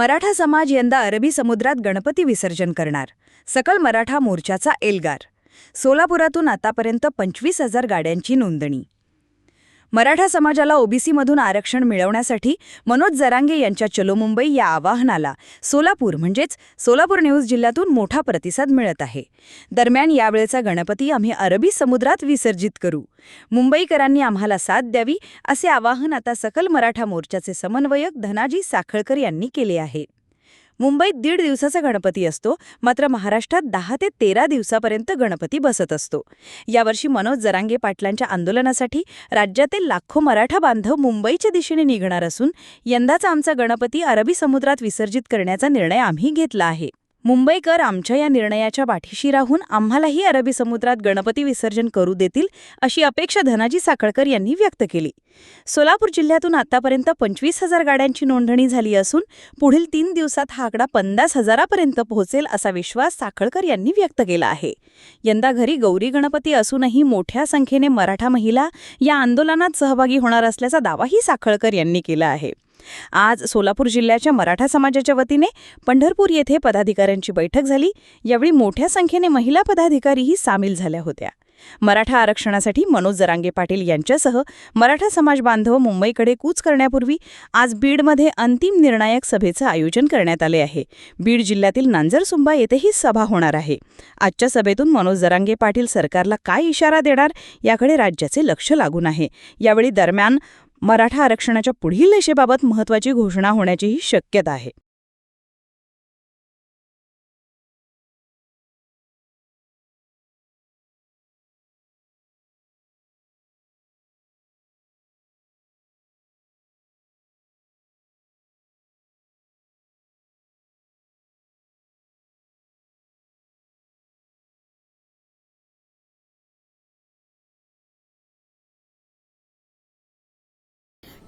मराठा समाज यंदा अरबी समुद्रात गणपती विसर्जन करणार. सकल मराठा मोर्चाचा एल्गार. सोलापुरातून आतापर्यंत पंचवीस हजार गाड्यांची नोंदणी. मराठा समाजाला ओबीसीमधून आरक्षण मिळवण्यासाठी मनोज जरांगे यांच्या चलो मुंबई या आवाहनाला सोलापूर म्हणजेच सोलापूर न्यूज जिल्ह्यातून मोठा प्रतिसाद मिळत आहे. दरम्यान यावेळेचा गणपती आम्ही अरबी समुद्रात विसर्जित करू. मुंबईकरांनी आम्हाला साथ द्यावी असे आवाहन आता सकल मराठा मोर्चाचे समन्वयक धनाजी साखळकर यांनी केले आहे. मुंबईत दीड दिवसाचा गणपती असतो मात्र महाराष्ट्रात दहा ते तेरा दिवसापर्यंत गणपती बसत असतो. यावर्षी मनोज जरांगे पाटलांच्या आंदोलनासाठी राज्यातील लाखो मराठा बांधव मुंबईच्या दिशेने निघणार असून यंदाचा आमचा गणपती अरबी समुद्रात विसर्जित करण्याचा निर्णय आम्ही घेतला आहे. मुंबईकर आमच्या या निर्णयाच्या पाठीशी राहून आम्हालाही अरबी समुद्रात गणपती विसर्जन करू देतील अशी अपेक्षा धनाजी साखळकर यांनी व्यक्त केली. सोलापूर जिल्ह्यातून आतापर्यंत पंचवीस हजार गाड्यांची नोंदणी झाली असून पुढील तीन दिवसात हा आकडा पन्नास हजारापर्यंत पोहोचेल असा विश्वास साखळकर यांनी व्यक्त केला आहे. यंदा घरी गौरी गणपती असूनही मोठ्या संख्येने मराठा महिला या आंदोलनात सहभागी होणार असल्याचा दावाही साखळकर यांनी केला आहे. आज सोलापूर जिल्ह्याच्या मराठा समाजाच्या वतीने पंढरपूर येथे पदाधिकाऱ्यांची बैठक झाली. यावेळी मोठ्या संख्येने महिला पदाधिकारीही सामील झाल्या होत्या. मराठा आरक्षणासाठी मनोज जरांगे पाटील यांच्यासह मराठा समाज बांधव मुंबईकडे कूच करण्यापूर्वी आज बीडमध्ये अंतिम निर्णायक सभेचं आयोजन करण्यात आले आहे. बीड जिल्ह्यातील नांजरसुंबा येथेही सभा होणार आहे. आजच्या सभेतून मनोज जरांगे पाटील सरकारला काय इशारा देणार याकडे राज्याचे लक्ष लागून आहे. यावेळी दरम्यान मराठा आरक्षणाच्या पुढील दिशेबाबत महत्त्वाची घोषणा होण्याचीही शक्यता आहे.